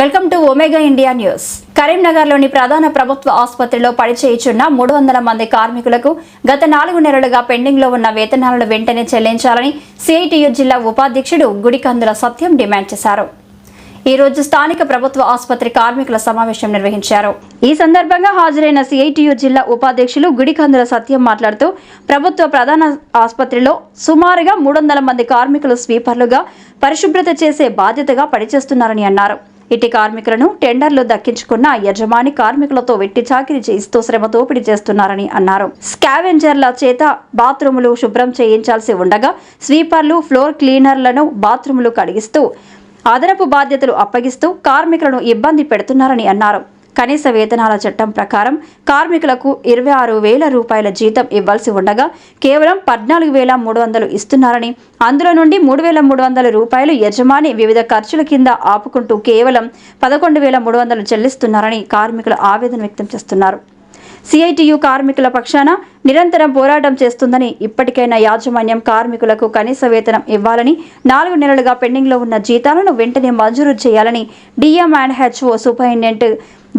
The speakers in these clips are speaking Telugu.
Welcome to Omega India news. కరీంనగర్లోని ప్రధాన ప్రభుత్వ ఆసుపత్రిలో పనిచేయుచున్న మూడు వందల మంది కార్మికులకు గత నాలుగు నెలలుగా పెండింగ్లో ఉన్న వేతనాలను వెంటనే చెల్లించాలని సిఐటియు జిల్లా ఉపాధ్యక్షుడు గుడికందుల సత్యం డిమాండ్ చేశారు. ఈ రోజు స్థానిక ప్రభుత్వ ఆసుపత్రి కార్మికుల సమావేశం నిర్వహించారు. ఈ సందర్భంగా హాజరైన సిఐటియు జిల్లా ఉపాధ్యక్షులు గుడికందుల సత్యం మాట్లాడుతూ ప్రభుత్వ ప్రధాన ఆసుపత్రిలో సుమారుగా మూడు వందల మంది కార్మికులు స్వీపర్లుగా పరిశుభ్రత చేసే బాధ్యతగా పనిచేస్తున్నారని అన్నారు. ఇటు కార్మికులను టెండర్లు దక్కించుకున్న యజమాని కార్మికులతో వెట్టి చాకిరి చేయిస్తూ శ్రమ దోపిడీ చేస్తున్నారని అన్నారు. స్కావెంజర్ల చేత బాత్రూములు శుభ్రం చేయించాల్సి ఉండగా స్వీపర్లు ఫ్లోర్ క్లీనర్లను బాత్రూములు కడిగిస్తూ అదనపు బాధ్యతలు అప్పగిస్తూ కార్మికులను ఇబ్బంది పెడుతున్నారని అన్నారు. కనీస వేతనాల చట్టం ప్రకారం కార్మికులకు ఇరవై ఆరు వేల రూపాయల జీతం ఇవ్వాల్సి ఉండగా కేవలం పద్నాలుగు వేల మూడు వందలు ఇస్తున్నారని అందులో నుండి మూడు వేల మూడు వందల రూపాయలు యజమాని వివిధ ఖర్చుల కింద ఆపుకుంటూ కేవలం పదకొండు వేల మూడు వందలు చెల్లిస్తున్నారని కార్మికులు ఆవేదన వ్యక్తం చేస్తున్నారు. సిఐటియు కార్మికుల పక్షాన నిరంతరం పోరాటం చేస్తుందని ఇప్పటికైనా యాజమాన్యం కార్మికులకు కనీస వేతనం ఇవ్వాలని నాలుగు నెలలుగా పెండింగ్లో ఉన్న జీతాలను వెంటనే మంజూరు చేయాలని డిఎం అండ్ హెచ్ఓ సూపరింటెండెంట్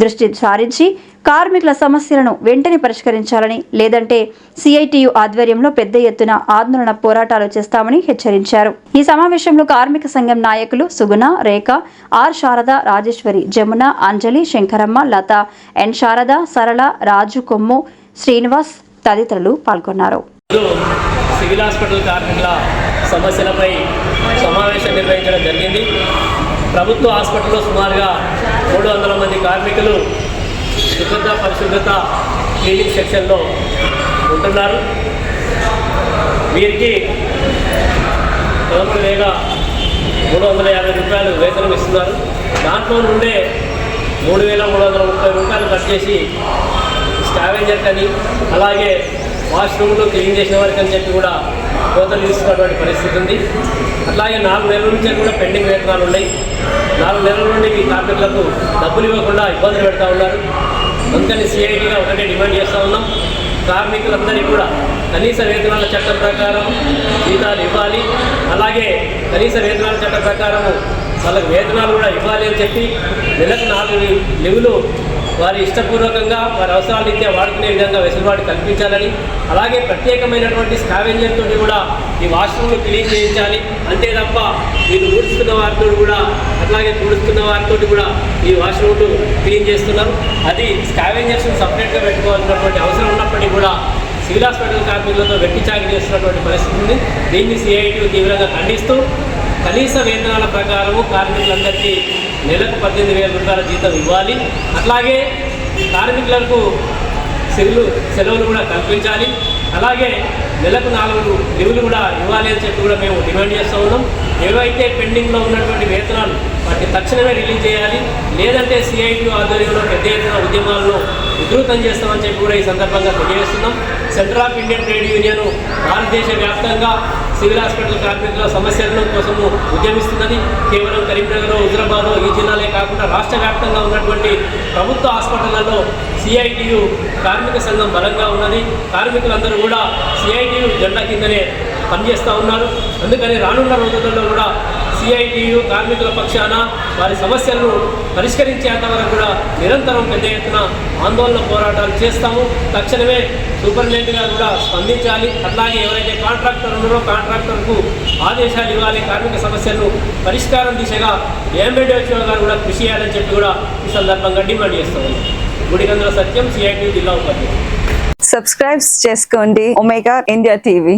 దృష్టి సారించి కార్మికుల సమస్యలను వెంటనే పరిష్కరించాలని లేదంటే సిఐటియు ఆధ్వర్యంలో పెద్ద ఎత్తున ఆందోళన పోరాటాలు చేస్తామని హెచ్చరించారు. ఈ సమావేశంలో కార్మిక సంఘం నాయకులు సుగుణ రేఖ ఆర్ శారద రాజేశ్వరి జమున అంజలి శంకరమ్మ లత ఎన్ శారద సరళ రాజు కొమ్ము శ్రీనివాస్ తదితరులు పాల్గొన్నారు. సివిల్ హాస్పిటల్ కార్మికుల సమస్యలపై సమావేశం నిర్వహించడం జరిగింది. ప్రభుత్వ హాస్పిటల్లో సుమారుగా మూడు వందల మంది కార్మికులు శుభ్రత పరిశుభ్రత క్లీనింగ్ సెక్షన్లో ఉంటున్నారు. వీరికి పదమూడు వేల మూడు వందల యాభై రూపాయలు వేతనం ఇస్తున్నారు. దాంట్లో నుండే మూడు వేల మూడు వందల ముప్పై రూపాయలు కట్ చేసి స్కావెంజర్ కానీ అలాగే వాష్రూమ్లో క్లీన్ చేసిన వారికి అని చెప్పి కూడా కోతలు తీసుకున్నటువంటి పరిస్థితి ఉంది. అట్లాగే నాలుగు నెలల నుంచి కూడా పెండింగ్ వేతనాలు ఉన్నాయి. నాలుగు నెలల నుండి ఈ కార్మికులకు డబ్బులు ఇవ్వకుండా ఇబ్బందులు పెడతా ఉన్నారు. అందుకని సిఐటీగా ఒకటే డిమాండ్ చేస్తూ ఉన్నాం. కార్మికులందరికీ కూడా కనీస వేతనాల చట్టం ప్రకారం జీతాలు ఇవ్వాలి. అలాగే కనీస వేతనాల చట్టం ప్రకారము వాళ్ళకి వేతనాలు కూడా ఇవ్వాలి అని చెప్పి నెలకు నాలుగు లెవులు వారి ఇష్టపూర్వకంగా వారి అవసరాల రీత్యా వాడుకునే విధంగా వెసులుబాటు కల్పించాలని అలాగే ప్రత్యేకమైనటువంటి స్కావెంజర్తో తోటి కూడా ఈ వాష్రూమ్ను క్లీన్ చేయించాలి. అంతే తప్ప మీరు ఊడుస్తున్న వారితో కూడా అట్లాగే తుడుస్తున్న వారితో కూడా ఈ వాష్రూమ్ను క్లీన్ చేస్తున్నారు. అది స్కావెంజర్స్ను సపరేట్గా పెట్టుకోవాల్సినటువంటి అవసరం ఉన్నప్పటికీ కూడా సివిల్ హాస్పిటల్ కార్మికులతో వెట్టి చాకరీ చేస్తున్నటువంటి పరిస్థితి ఉంది. దీన్ని సిఐటి తీవ్రంగా ఖండిస్తూ కనీస వేతనాల ప్రకారము కార్మికులందరికీ నెలకు పద్దెనిమిది వేల రూపాయల జీతం ఇవ్వాలి. అట్లాగే కార్మికులకు సెలవులు సెలవులు కూడా కల్పించాలి. అలాగే నెలకు నాలుగు లీవులు కూడా ఇవ్వాలి అని చెప్పి కూడా మేము డిమాండ్ చేస్తూ ఉన్నాం. ఏవైతే పెండింగ్లో ఉన్నటువంటి వేతనాలు వాటిని తక్షణమే రిలీజ్ చేయాలి. లేదంటే సిఐటి ఆధ్వర్యంలో పెద్ద ఎత్తున ఉద్యమాలను ఉధృతం చేస్తామని చెప్పి కూడా ఈ సందర్భంగా తెలియజేస్తున్నాం. Centre of Indian trade union భారతదేశ వ్యాప్తంగా సివిల్ హాస్పిటల్ కార్మికుల సమస్యలను కోసము ఉద్యమిస్తున్నది. కేవలం కరీంనగర్ హుజరాబాద్ ఈ జిల్లాలే కాకుండా రాష్ట్ర వ్యాప్తంగా ఉన్నటువంటి ప్రభుత్వ హాస్పిటళ్ళలో సిఐటియు కార్మిక సంఘం బలంగా ఉన్నది. కార్మికులందరూ కూడా సిఐటియు జెండా కిందనే పనిచేస్తూ ఉన్నారు. అందుకని రానున్న రోజులలో కూడా సిఐటియు కార్మికుల పక్షాన వారి సమస్యలను పరిష్కరించేంత వరకు కూడా నిరంతరం పెద్ద ఎత్తున ఆందోళన పోరాటాలు చేస్తాము. తక్షణమే సూపరింటెండెంట్ గారు కూడా స్పందించాలి. అట్లాగే ఎవరైతే కాంట్రాక్టర్ ఉన్నారో కాంట్రాక్టర్కు ఆదేశాలు ఇవ్వాలి. కార్మిక సమస్యలను పరిష్కారం దిశగా ఏఎంబిడిఓ గారు కూడా కృషి చేయాలని చెప్పి కూడా ఈ సందర్భంగా డిమాండ్ చేస్తాము గుడిగంధల సత్యం సిఐటి జిల్లా ఉపాధ్యక్షుడు. సబ్స్క్రైబ్ చేసుకోండి. Omega India TV